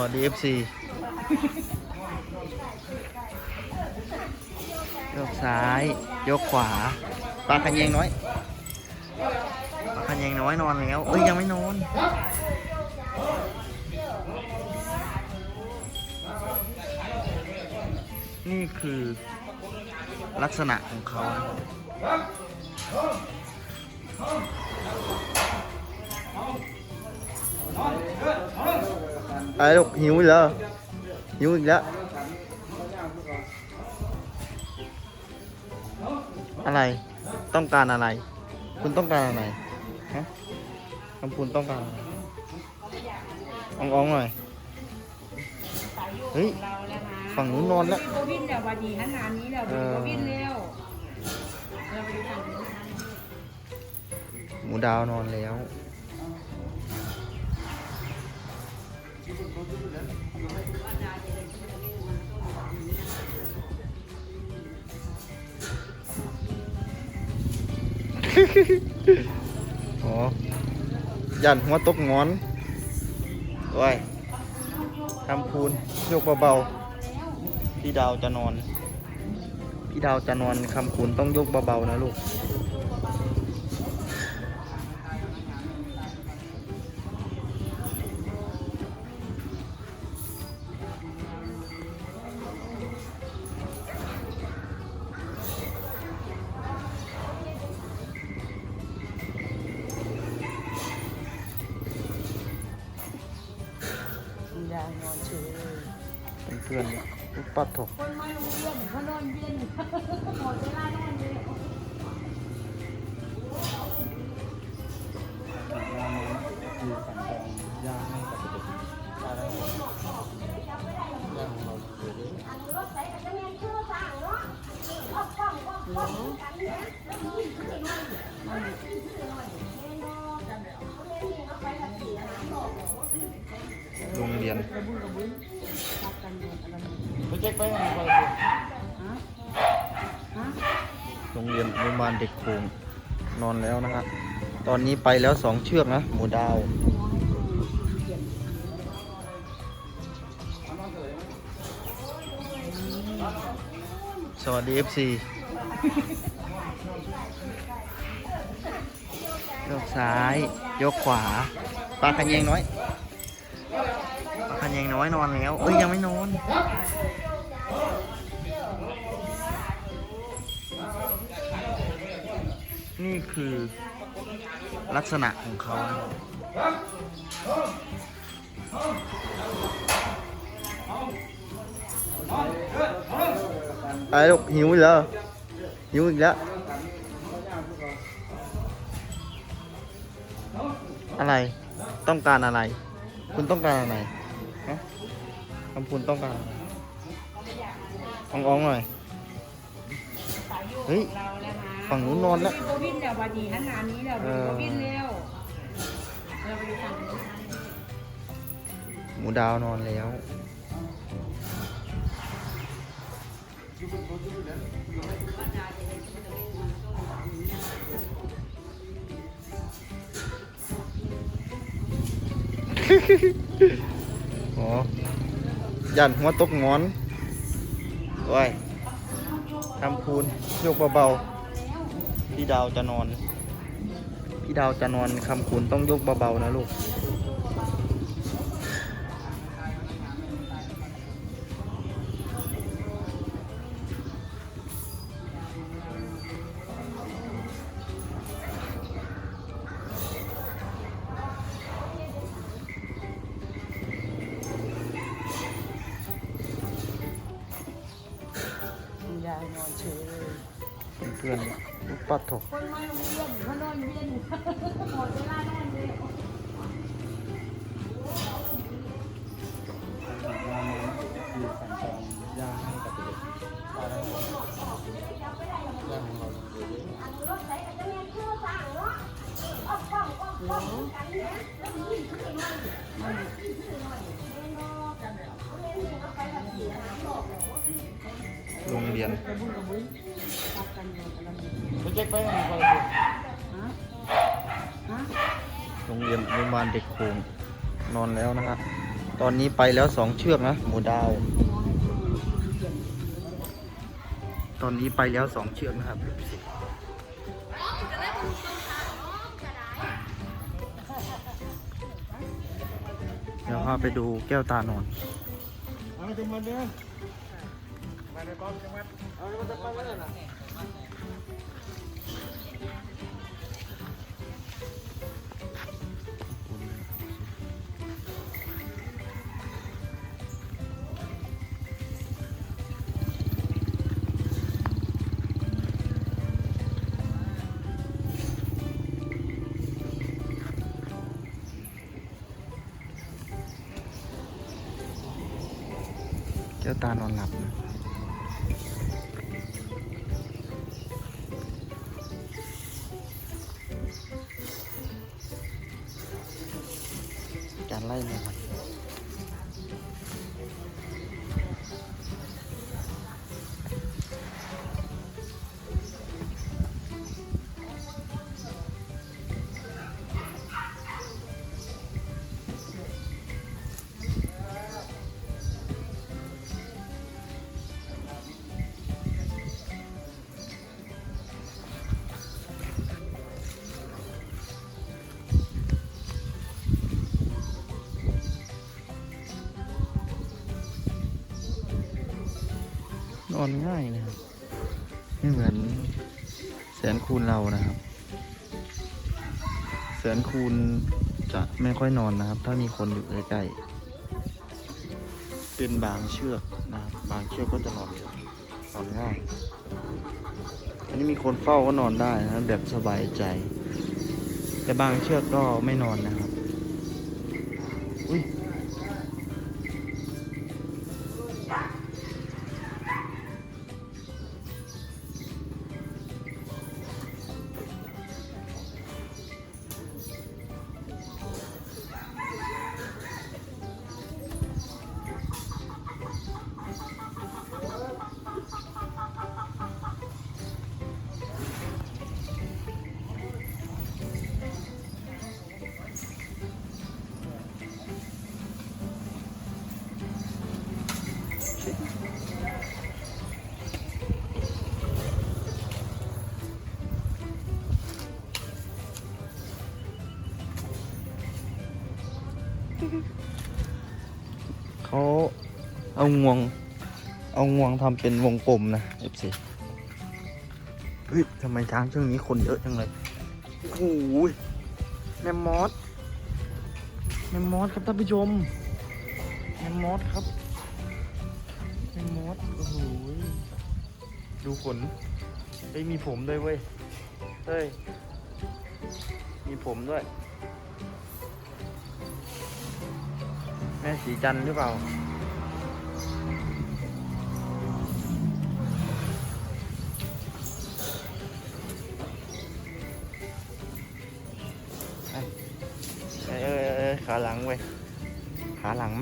วัสดี FC ยกซ้าย ยกขวา ปลาคันแยงน้อย ปลาคันแยงน้อยนอนแล้ว เอ้ย ยังไม่นอน นี่คือลักษณะของเขา ไอ้ลูกหิวอีกแล้วหิวอีกแล้ว อะไรต้องการอะไร คุณต้องการอะไรฮะคำคุณต้องการอะไรอ่องๆหน่อยเฮ้ยฝั่งนู้นนอนแล้วโบวินเดี๋ยววันนี้ขนาดนี้แล้วเออโบวินเร็วเราไปดูฝั่งนู้นหมูดาวนอนแล้ว อ๋อยันหัวตกงอนไว้ทำพูนยกเบาๆ พี่ดาวจะนอน พี่ดาวจะนอนคำคุณต้องยกเบาๆนะลูก ยายนอนเฉยเป็นเพื่อนเนี่ยปัดถกคนไม่รู้เรื่องเขานอนเย็นหมดเวลานอนเลยโเรียนอนุบาลเด็กโขงนอนแล้วนะฮะตอนนี้ไปแล้วสองเชือกนะ หมูดาว สวัสดี FC ยกซ้าย ยกขวาปลาคันแยงน้อยปลาคันแยงน้อยนอนแล้ว เอ้ย ยังไม่นอน นี่คือลักษณะของเขาไอ้ลูกหิวอีกแล้วหิวอีกแล้ว อะไรต้องการอะไร คุณต้องการอะไรฮะคำคุณต้องการอะไรอ่องๆหน่อย เฮ้ยเราแล้วนะฝั่งนู้นนอนแล้วโบวินเดี๋ยววันนี้ขนาดนี้แล้วเออโบวินเร็วเราไปดูฝั่งนู้นกันหมูดาวนอนแล้วอ๋อยันหัวตกงอนไว้ ทำคูนยกเบาๆพี่ดาวจะนอน พี่ดาวจะนอนคำคูณต้องยกเบาๆนะลูก พื่อนเนี่ยลูกปัดถกคนไม่รู้เรื่องเขานอนเย็นหมดเวลานอนเลยโรงเรียน ไรไม่เจ๊กไปไหนโรงเรียนอนุบาลเด็กโขงนอนแล้วนะฮะตอนนี้ไปแล้วสองเชือกนะหมูดาว ตอนนี้ไปแล้วสองเชือกนะครับเดี๋ยวพาไปดูแก้วตานอนมาจังหวัดเด้อมาในป้อมจังหวัดเอามาจากป้อมไว้เลยนะ เจ้าตานอนหลับนะ อนง่ายนะครับไม่เหมือนแสนคูณเรานะครับ แสนคูณจะไม่ค่อยนอนนะครับ ถ้ามีคนอยู่ใกล้ๆเป็นบางเชือกนะครับบางเชือกก็จะนอนเร็วนอนง่ายอันนี้มีคนเฝ้าก็นอนได้นะแบบสบายใจ แต่บางเชือกก็ไม่นอนนะครับ เอางวง เอางวงทำเป็นวงกลมนะ F4 เฮ้ยทำไมช้างช่วงนี้คนเยอะจังเลยโอ้โหยแมมมอสแมมมอสครับท่านผู้ชมแมมมอสครับแมมมอสโอ้โหยดูขนเฮ้มีผมด้วยเว้ยเฮ้ยมีผมด้วย แม่สีจันทร์หรือเปล่า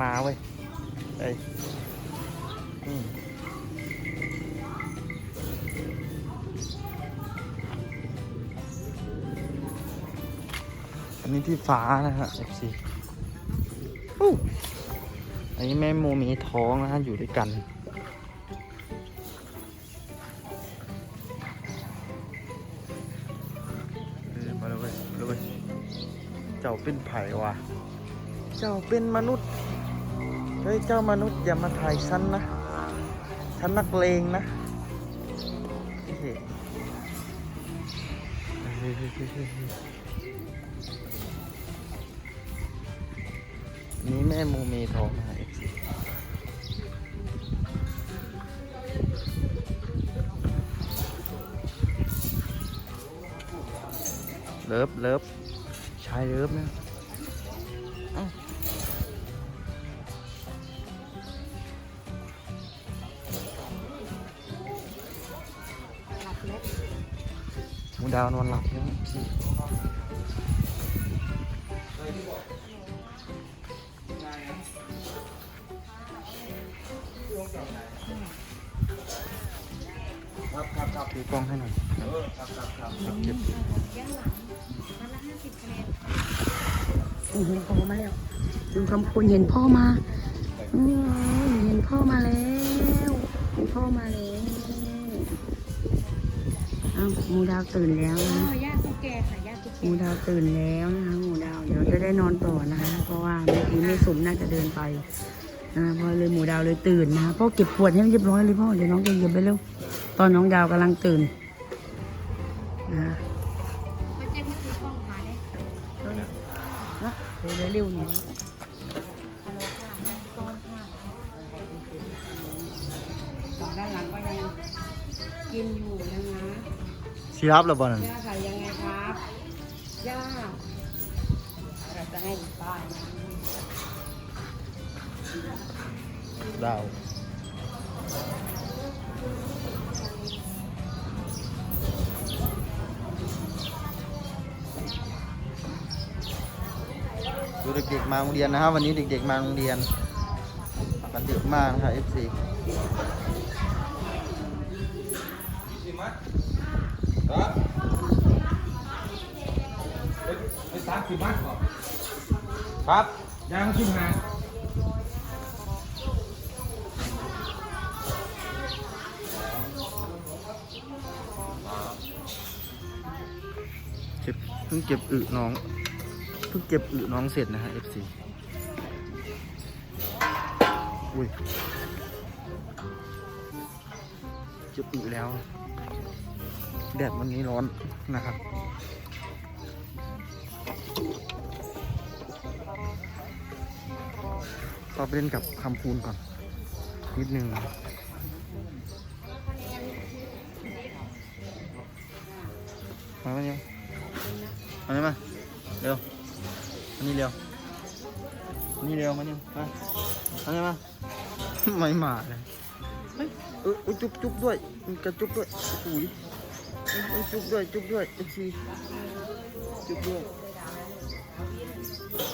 มาเว้ยเอ้อันนี้ที่ฟ้านะฮะ FC อู้อันนี้แม่โมมีท้องนะฮะ อยู่ด้วยกันมาเลยเว้ยมาเลยเว้ยเจ้าเป็นไผ่วะเจ้าเป็นมนุษย์ เฮ้ยเจ้ามนุษย์อย่ามาถ่ายฉันนะฉันนักเลงนะนี่แม่โมเมทองนะเอฟซีเลิฟเลิฟชายเลิฟนะ มูดาวนอนหลับยังพี่ครับครับครับดูกล้องให้หน่อยเออครับครับครับเก็บยังหลังวันละห้าสิบคะแนนโอ้โหพ่อมาแล้วดูคำพูนเห็นพ่อมาเห็นพ่อมาแล้วเห็นพ่อมาแล้ว อ้าหมูดาวตื่นแล้วนะญาติตุ๊กแกค่ะญาติตุ๊กหแกมูดาวตื่นแล้วนะคะหมูดาวเดี๋ยวจะได้นอนต่อนะคะ เพราะว่าเมื่อกี้ไม่สมน่าจะเดินไปนะเพราะเลยหมูดาวเลยตื่นนะคะพ่อเก็บขวดให้เรียบร้อยเลยพ่อเดี๋ยวน้องจะเหยียบไปเร็วตอนน้องดาวกำลังตื่นนะคะก็เจ๊ไม่ซื้อกล้องมาเนี่ยนะเร็วๆเร็วๆเนี่ย สิรับแล้วบ่นั่นย่าขายยังไงครับย่าเราจะให้ป้ายนะดาวดูเด็กๆมาโรงเรียนนะครับ วันนี้เด็กๆมาโรงเรียนกันเยอะมากนะครับ FC ครับยางชิมาเก็บเพิ่งเก็บอึน้อง เพิ่งเก็บอึน้องเสร็จนะฮะ FC อุ้ยเก็บอึแล้ว แดดวันนี้ร้อนนะครับ ขอไปเล่นกับคำพูนก่อน นิดนึงมาไหมเนี่ยมาเนี่ยมาเร็วมานี่เร็วมานี่เร็วมานี่มามาเนี่ยมาไม่มาเลยเฮ้ยเออจุ๊บจุ๊บด้วยกระจุ๊บด้วยอุ้ยจุ๊บด้วยจุ๊บด้วยเอฟซีจุ๊บด้วย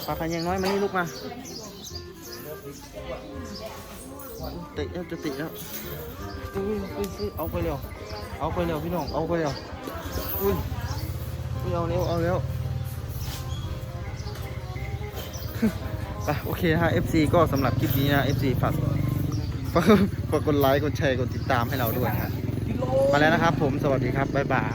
ปลาคันยังน้อยมานี่ลูกมา ตะแล้วจะเตะแล้วอุ้ยอุ้ยอุ้ยเอาไปเร็วเอาไปเร็วพี่น้องเอาไปเร็วอุ้ยไม่เอาเร็วเอาเร็วไปโอเคฮะ FC ก็สำหรับคลิปนี้นะ FC ฝากฝากฝากกดไลค์กดแชร์กดติดตามให้เราด้วยครับมาแล้วนะครับผมสวัสดีครับบ๊ายบาย